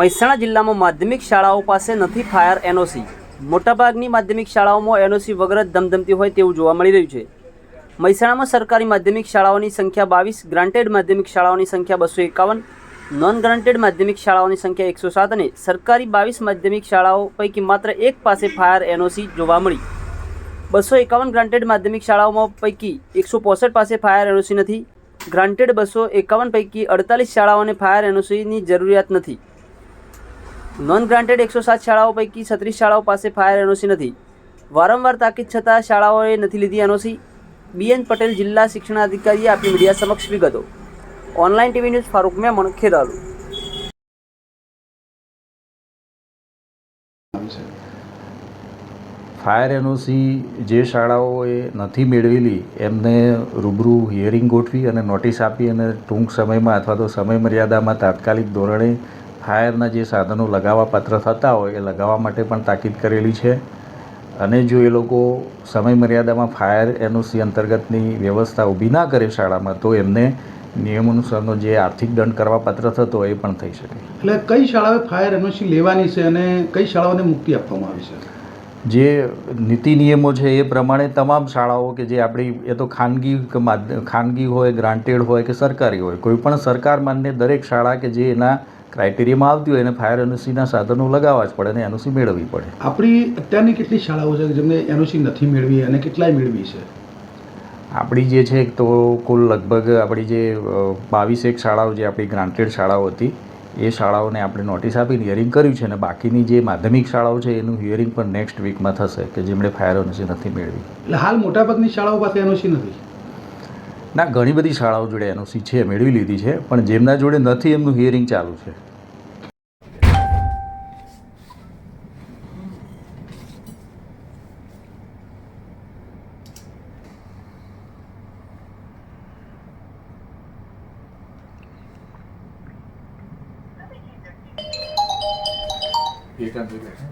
મહેસાણા જિલ્લામાં માધ્યમિક શાળાઓ પાસે નથી ફાયર એનઓસી. મોટાભાગની માધ્યમિક શાળાઓમાં એનઓસી વગર જ ધમધમતી હોય તેવું જોવા મળી રહ્યું છે. મહેસાણામાં સરકારી માધ્યમિક શાળાઓની સંખ્યા બાવીસ, ગ્રાન્ટેડ માધ્યમિક શાળાઓની સંખ્યા બસો એકાવન, નોન ગ્રાન્ટેડ માધ્યમિક શાળાઓની સંખ્યા એકસો સાત અને સરકારી બાવીસ માધ્યમિક શાળાઓ પૈકી માત્ર એક પાસે ફાયર એનઓસી જોવા મળી. બસો એકાવન ગ્રાન્ટેડ માધ્યમિક શાળાઓમાં પૈકી એકસો પોસઠ પાસે ફાયર એનઓસી નથી. ગ્રાન્ટેડ બસો એકાવન પૈકી અડતાલીસ શાળાઓને ફાયર એનઓસીની જરૂરિયાત નથી. નોન ગ્રાન્ટેડ એકસો સાત શાળાઓ પૈકી છત્રીસ શાળાઓ પાસે ફાયર એનઓસી નથી. વારંવાર તાકીદ છતાં શાળાઓએ નથી લીધી એનઓસી. બીએન પટેલ જિલ્લા શિક્ષણાધિકારીએ આપી મીડિયા સમક્ષ વિગતો. Online TV news Farooq Memon, Kheralu. Fire NOC જે શાળાઓએ નથી મેળવેલી, એમને રૂબરૂ હિયરિંગ ગોઠવી અને નોટિસ આપી અને ટૂંક સમયમાં અથવા તો સમય મર્યાદામાં તાત્કાલિક ધોરણે ફાયરના જે સાધનો લગાવવા પાત્ર થતા હોય એ લગાવવા માટે પણ તાકીદ કરેલી છે. અને જો એ લોકો સમય મર્યાદામાં ફાયર એનઓસી અંતર્ગતની વ્યવસ્થા ઊભી ના કરે શાળામાં, તો એમને નિયમાનુસારનો જે આર્થિક દંડ કરવા પાત્ર થતો એ પણ થઈ શકે. એટલે કઈ શાળાએ ફાયર એનઓસી લેવાની છે અને કઈ શાળાઓને મુક્તિ આપવામાં આવી છે? જે નીતિ નિયમો છે એ પ્રમાણે તમામ શાળાઓ કે જે આપણી એ તો ખાનગી ખાનગી હોય ગ્રાન્ટેડ હોય કે સરકારી હોય કોઈ પણ સરકાર માન્ય દરેક શાળા કે જે એના ક્રાઇટેરિયામાં આવતી હોય એને ફાયર એનઓસીના સાધનો લગાવવા જ પડે અને એનઓસી મેળવવી પડે. આપણી અત્યારની કેટલી શાળાઓ છે કે જેમને એનઓસી નથી મેળવી અને કેટલાય મેળવી છે? આપણી જે છે તો કુલ લગભગ આપણી જે બાવીસ એક શાળાઓ જે આપણી ગ્રાન્ટેડ શાળાઓ હતી એ શાળાઓને આપણે નોટિસ આપીને હિયરિંગ કર્યું છે અને બાકીની જે માધ્યમિક શાળાઓ છે એનું હિયરિંગ પણ નેક્સ્ટ વીકમાં થશે કે જેમણે ફાયર એનઓસી નથી મેળવી. એટલે હાલ મોટાભાગની શાળાઓ પાસે એનઓસી નથી? ના ઘણી બધી શાળાઓ જોડે એનઓસી છે મેળવી લીધી છે પણ જેમના જોડે નથી એમનું હિયરિંગ ચાલુ છે. いう感じですか？